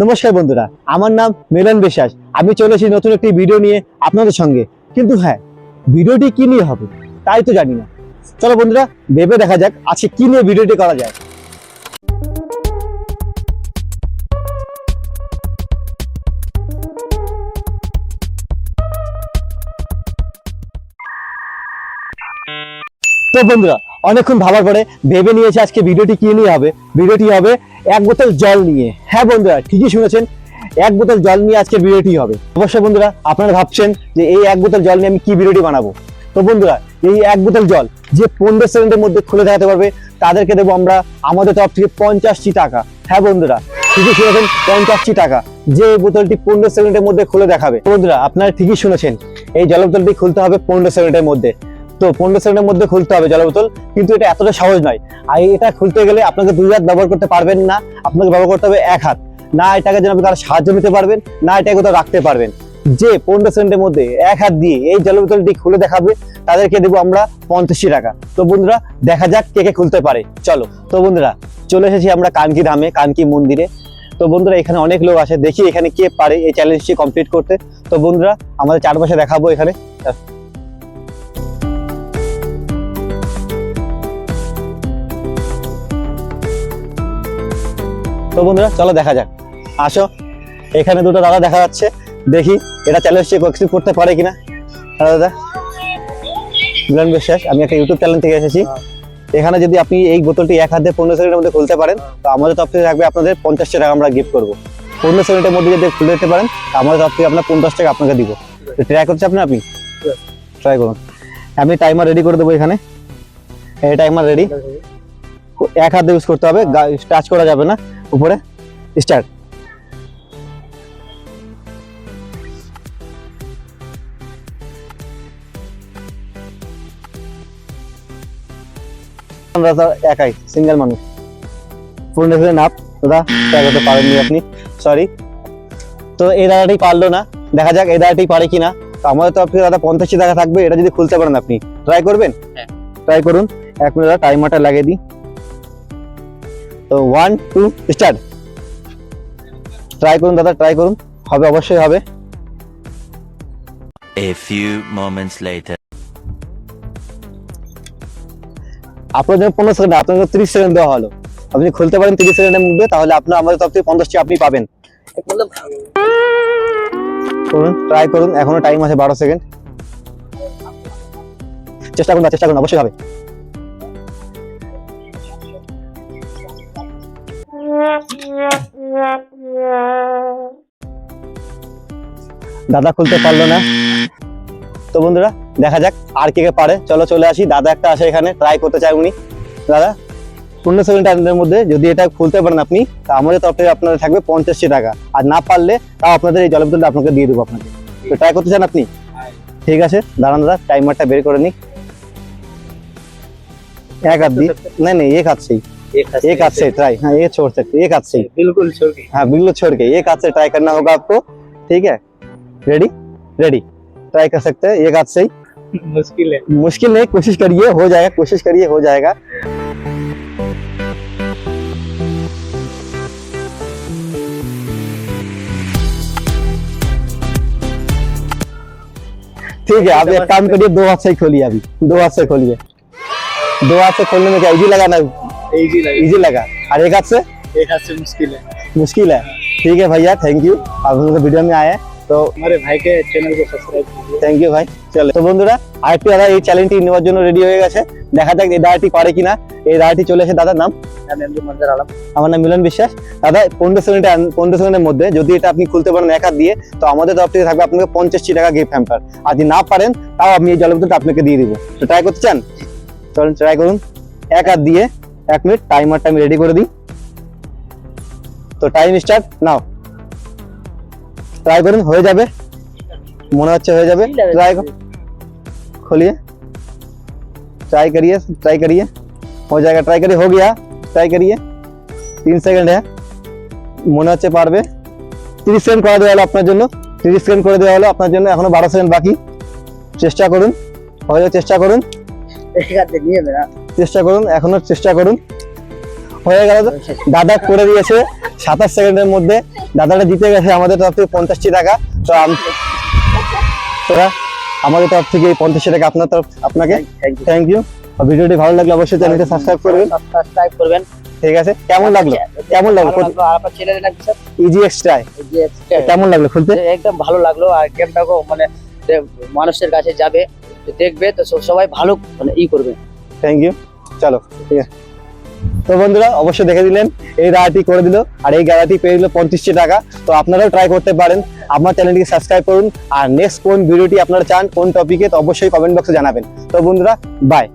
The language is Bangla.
নমস্কার বন্ধুরা, আমার নাম মিলন বিশ্বাস। আমি চলে এসেছি নতুন একটি ভিডিও নিয়ে আপনাদের সঙ্গে। কিন্তু হ্যাঁ ভিডিওটি কি নিয়ে হবে, তাই তো জানি না। চলো বন্ধুরা, ভেবে দেখা যাক আজকে কি নিয়ে ভিডিওটি করা যায়। তো বন্ধুরা, অনেকক্ষণ ভাবার পরে ভেবে নিয়েছে আজকে ভিডিওটি কি নিয়ে হবে। ভিডিওটি হবে এক বোতল জল নিয়ে। হ্যাঁ বন্ধুরা, ঠিকই শুনেছেন, এক বোতল জল নিয়ে আজকে ভিডিওটি হবে। অবশ্যই বন্ধুরা, আপনারা ভাবছেন যে এই এক বোতল জল নিয়ে আমি কি ভিডিওটি বানাবো? তো বন্ধুরা, এই এক বোতল জল যে পনেরো সেকেন্ডের মধ্যে খুলে দেখাতে পারবে, তাদেরকে দেবো আমরা আমাদের তরফ থেকে পঞ্চাশটি টাকা। হ্যাঁ বন্ধুরা, ঠিকই শুনেছেন, পঞ্চাশটি টাকা। যে এই বোতলটি পনেরো সেকেন্ডের মধ্যে খুলে দেখাবে। বন্ধুরা, আপনারা ঠিকই শুনেছেন, এই জল বোতলটি খুলতে হবে পনেরো সেকেন্ডের মধ্যে। তো পনেরো সেকেন্ডের মধ্যে খুলতে হবে জল বোতল, কিন্তু এটা এতটা সহজ নয়। আর এটা খুলতে গেলে আপনাকে দুই হাত ব্যবহার করতে পারবেন না, আপনাকে ব্যবহার করতে হবে এক হাত। না এটাকে যেন আপনি কারও সাহায্য নিতে পারবেন, না এটাকে কোথাও রাখতে পারবেন। যে পনেরো সেকেন্ডের মধ্যে এক হাত দিয়ে এই জল বোতলটি খুলে দেখাবে, তাদেরকে দেবো আমরা পঞ্চাশি টাকা। তো বন্ধুরা, দেখা যাক কে কে খুলতে পারে। চলো, তো বন্ধুরা, চলে এসেছি আমরা কানকি ধামে, কানকি মন্দিরে। তো বন্ধুরা, এখানে অনেক লোক আসে, দেখি এখানে কে পারে এই চ্যালেঞ্জটি কমপ্লিট করতে। তো বন্ধুরা, আমাদের চারপাশে দেখাবো এখানে। তো বন্ধুরা, চলো দেখা যাক। আসো। এখানে দুটো দাদা দেখা যাচ্ছে। দেখি এটা চ্যালেঞ্জটি কক্সিপ করতে পারে কিনা। হ্যালো দাদা। মিলন বিশ্বাস, আমি একটা ইউটিউব চ্যানেল থেকে এসেছি। এখানে যদি আপনি এই বোতলটি এক হাতে পনেরো সেকেন্ডের মধ্যে খুলতে পারেন, তো আমাদের তরফ থেকে থাকবে আপনাদের পঞ্চাশ টাকা আমরা গিফট করব। পনেরো সেকেন্ডের মধ্যে যদি খুলে দিতে পারেন আমাদের তরফ থেকে আপনার পঞ্চাশ টাকা আপনাকে দিব। তো ট্রাই করছে আপনি আপনি? ট্রাই করুন। আমি টাইমার রেডি করে দেবো এখানে। এই টাইমার রেডি এক হাতে ইউজ করতে হবে। টাচ করা যাবে না। উপরে স্টার্ট একাই সিঙ্গেল মানুষ। ফুল নাপ দাদা করতে পারেননি আপনি সরি তো এই দাদাটি পারল না দেখা যাক এই দাদাটি পারে কিনা। তো আমাদের তরফ থেকে দাদা পঞ্চাশি টাকা থাকবে এটা যদি খুলতে পারেন আপনি। ট্রাই করবেন? হ্যাঁ। ট্রাই করুন। এক মিনিট টাইমারটা লাগিয়ে দিই। তো ওয়ান টু স্টার্ট ট্রাই করুন দাদা ট্রাই করুন। হবে অবশ্যই হবে। A few moments later. আপনার জন্য পনেরো সেকেন্ড আপনাকে ত্রিশ সেকেন্ড দেওয়া হলো। আপনি খুলতে পারেন তিরিশ সেকেন্ডের মধ্যে তাহলে আপনার আমাদের তরফ থেকে পঞ্চাশটি আপনি পাবেন। করুন ট্রাই করুন। এখনও টাইম আছে বারো সেকেন্ড চেষ্টা করুন চেষ্টা করুন অবশ্যই হবে। দাদা খুলতে পারল না। তো বন্ধুরা দেখা যাক আর কে কে পারে। চলো চলে আসি। দাদা একটা আসে এখানে ট্রাই করতে চায় উনি। দাদা পনেরো সেকেন্ড টাইমের মধ্যে যদি এটা খুলতে পারেন আপনি তা আমাদের তরফ থেকে আপনাদের থাকবে পঞ্চাশটি টাকা। আর না পারলে তাও আপনাদের এই জলের বোতলটা আপনাকে দিয়ে দেবো আপনাকে। তো ট্রাই করতে চান আপনি? ঠিক আছে দাঁড়ান দাদা টাইমারটা বের করে নিই এক হাত দিই না এক এ সেই। एक हाथ से ट्राई हाँ ये छोड़ सकते एक हाथ से बिल्कुल छोड़ के। हाँ बिल्कुल छोड़ के एक हाथ से ट्राई करना होगा आपको ठीक है? रेडी रेडी ट्राई कर सकते हैं एक हाथ से ही। मुश्किल है। मुश्किल नहीं कोशिश करिए हो जाएगा कोशिश करिए हो जाएगा। ठीक है आप एक काम करिए दो हाथ से खोलिए अभी दो हाथ से खोलिए। दो हाथ से खोलने में क्या इजी लगा ना इजी लगे इजी लगा और एक हाथ से एक हाथ से मुश्किल है मुश्किल है ठीक है भैया थैंक यू आप हम लोग वीडियो में आए हैं तो हमारे भाई के चैनल को सब्सक्राइब कीजिए থ্যাংক ইউ ভাই চলো তো বন্ধুরা আরেকটি দাদা এই চ্যালেঞ্জটি নেওয়ার জন্য রেডি হয়ে গেছে দেখা যাক এই দাদাটি পারে কিনা এই দাদাটি চলে এসে দাদার নাম मैं एमडी मंजर आलम আমার নাম মিলন বিশ্বাস দাদা পনেরো সেকেন্ড পনেরো সেকেন্ডের মধ্যে যদি এটা আপনি খুলতে পারেন এক হাত দিয়ে তো আমাদের তরফ থেকে থাকবে আপনাকে পঞ্চাশটি টাকা গিফট হ্যাম্পার আর যদি না পারেন তাও আমি এই জলের বোতলটা আপনাকে দিয়ে দিব তো ট্রাই করতে চান চলুন ট্রাই করুন এক হাত দিয়ে এক মিনিট টাইমারটা আমি রেডি করে দিই তো টাইম স্টার্ট নাও ট্রাই করুন হয়ে যাবে মনে হচ্ছে হয়ে যাবে ট্রাই खोलिए ट्राई करिए ट्राई करिए हो जाएगा ट्राई करिए हो गया ट्राई करिए তিন সেকেন্ড হ্যাঁ মনে হচ্ছে পারবে তিরিশ সেকেন্ড করে দেওয়া হলো আপনার জন্য তিরিশ সেকেন্ড করে দেওয়া হলো আপনার জন্য এখনো বারো সেকেন্ড বাকি চেষ্টা করুন হয়ে যাওয়ার চেষ্টা করুন एक हाथ से नहीं है मेरा চেষ্টা করুন এখনও চেষ্টা করুন। হয়ে গেল দাদা করে দিয়েছে সাতাশ সেকেন্ডের মধ্যে। দাদাটা জিতে গেছে আমাদের তরফ থেকে পঞ্চাশটি টাকা। তো তোরা আমাদের তরফ থেকে এই পঞ্চাশটি টাকা আপনার তরফ আপনাকে থ্যাংক ইউ ভিডিওটি ভালো লাগলে অবশ্যই চ্যানেলটা সাবস্ক্রাইব করবেন। সাবস্ক্রাইব করবেন। ঠিক আছে? কেমন লাগল? কেমন লাগল? ভালো লাগল। আপনার নাম স্যার? ইজি এক্সট্রা এই যে কেমন লাগল খুলতে? একদম ভালো লাগল। আর গেমটাকেও মানে মানুষের কাছে যাবে তো দেখবে তো সবাই ভালো মানে ই করবে। থ্যাংক ইউ চলো, ঠিক আছে। তো বন্ধুরা, অবশ্যই দেখে দিলেন এই রায়টি করে দিল, আর এই গাড়াটি পেয়ে দিল পঁয়ত্রিশটি টাকা। তো আপনারাও ট্রাই করতে পারেন। আমার চ্যানেলটিকে সাবস্ক্রাইব করুন, আর নেক্সট কোন ভিডিওটি আপনারা চান, কোন টপিকে তো অবশ্যই কমেন্ট বক্সে জানাবেন। তো বন্ধুরা বাই